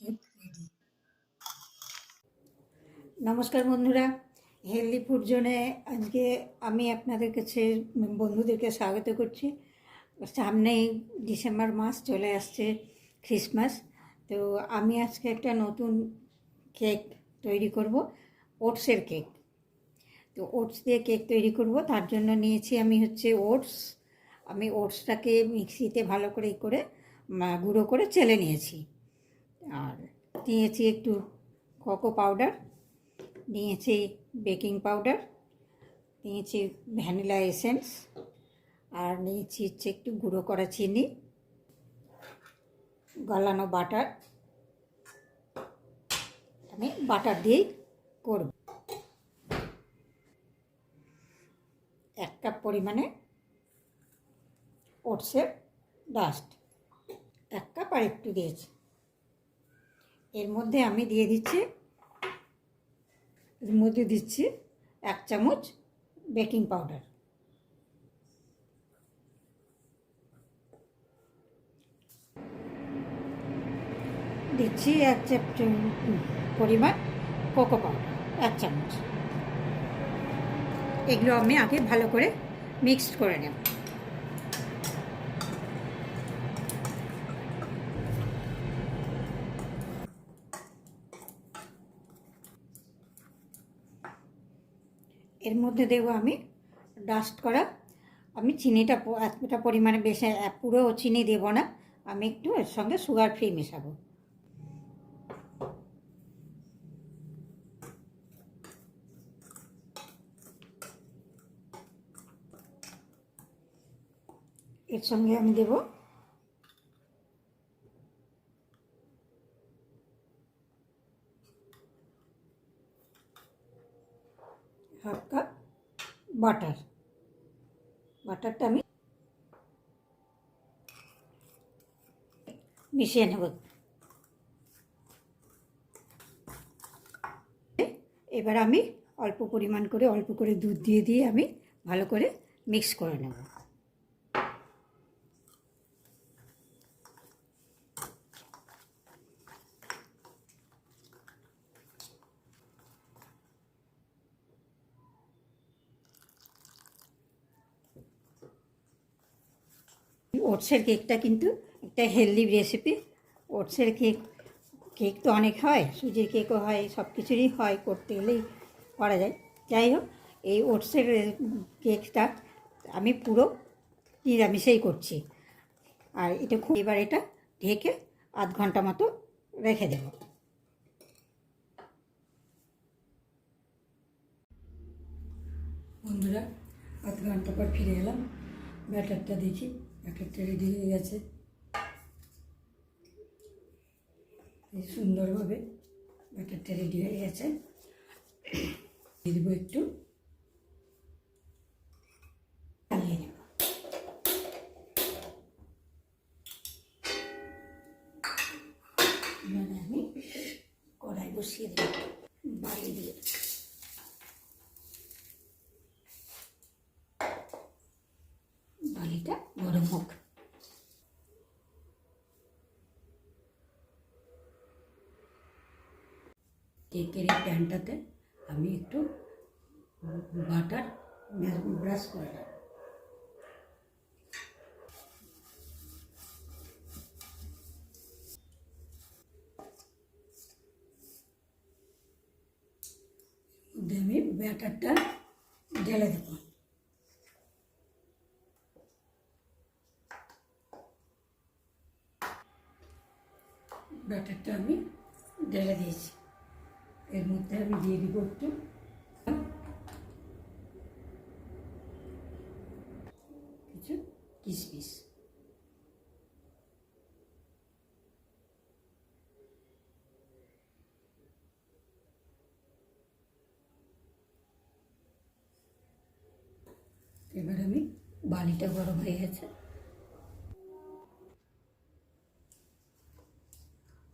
Get ready নমস্কার বন্ধুরা healthy food জোনে আজকে আমি আপনাদের কাছে, বন্ধুদেরকে স্বাগত করছি। সামনেই ডিসেম্বর মাস চলে আসছে খ্রিসমাস তো আমি আজকে একটা নতুন কেক তৈরি করব ওটসের কেক তো ওটস দিয়ে কেক তৈরি করব, তার জন্য নিয়েছি আমি হচ্ছে ওটস আমি ওটসটাকে মিক্সিতে ভালো করে করে গুঁড়ো করে চেলে নিয়েছি। আর নিয়েছি একটু কোকো পাউডার, নিয়েছি বেকিং পাউডার, নিয়েছি ভ্যানিলা এসেন্স, আর নিয়েছি হচ্ছে একটু গুঁড়ো করা চিনি, গলানো বাটার। আমি বাটার দিয়েই করব। এক কাপ পরিমাণে ওটসের ডাস্ট, এক কাপ আর একটু দিয়েছি। এর মধ্যে আমি দিয়ে দিচ্ছি, এর মধ্যে দিচ্ছি এক চামচ বেকিং পাউডার। দিচ্ছি এক পরিমাণ কোকো পাউডার, এক চামচ। এগুলো আমি আগে ভালো করে মিক্সড করে নেব। এর মধ্যে দেবো আমি ডাস্ট করা। আমি চিনিটা এতটা পরিমাণে বেশি পুরো চিনি দেব না। আমি একটু এর সঙ্গে সুগার ফ্রি মেশাবো। এর সঙ্গে আমি দেব হাফ কাপ বাটার। বাটারটা আমি মিশিয়ে নেব। এবার আমি অল্প পরিমাণ করে, অল্প করে দুধ দিয়ে দিয়ে আমি ভালো করে মিক্স করে নেব। ওটসের কেকটা কিন্তু একটা হেলদি রেসিপি ওটসের কেক কেক তো অনেক হয়, সুজির কেকও হয় সব কিছুরই হয়, করতে গেলেই করা যায়। যাই হোক, এই ওটসের কেকটা আমি পুরো নিরামিষেই করছি। আর এটা খুব, এবার এটা ঢেকে আধ ঘণ্টা মতো রেখে দেব। বন্ধুরা, আধ ঘণ্টা পর ফিরে এলাম। ব্যাটারটা দেখি। ব্যাটারটা রেডি হয়ে গেছে। সুন্দরভাবে ব্যাটারটা রেডি হয়ে গেছে। দিয়ে দেবো একটু। আমি কড়াই বসিয়ে দেবো। বাড়ি দিয়ে বালিটা গরম হোক কেকের এই প্যানটাতে আমি একটু বাটার ব্রাশ করে আমি ব্যাটারটা ঢেলে দেবো। ব্যাটারটা আমি ঢেলে দিয়েছি। এর মধ্যে আমি দিয়ে দিব একটু। কিছু কিশমিশ এবার আমি বালিটা গরম হয়ে গেছে।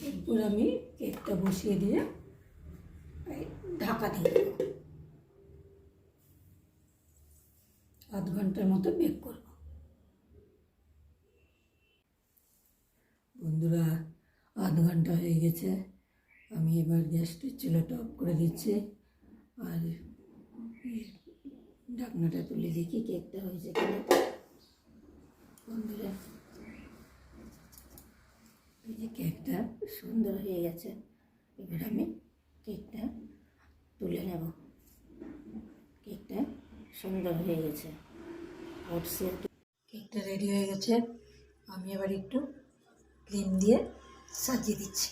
এরপর আমি কেকটা বসিয়ে দিয়ে ঢাকা দিয়ে দেবো আধ ঘণ্টার মতো বেক করব। বন্ধুরা, আধ ঘণ্টা হয়ে গেছে। আমি এবার গ্যাসটা চুলাটা অফ করে দিচ্ছি। আর ঢাকনাটা তুলে দেখি কেকটা হয়েছে কিনা। বন্ধুরা, এই যে কেকটা সুন্দর হয়ে গেছে। এবার আমি কেকটা তুলে নেব। কেকটা সুন্দর হয়ে গেছে। কেকটা রেডি হয়ে গেছে। আমি এবার একটু ক্রিম দিয়ে সাজিয়ে দিচ্ছি।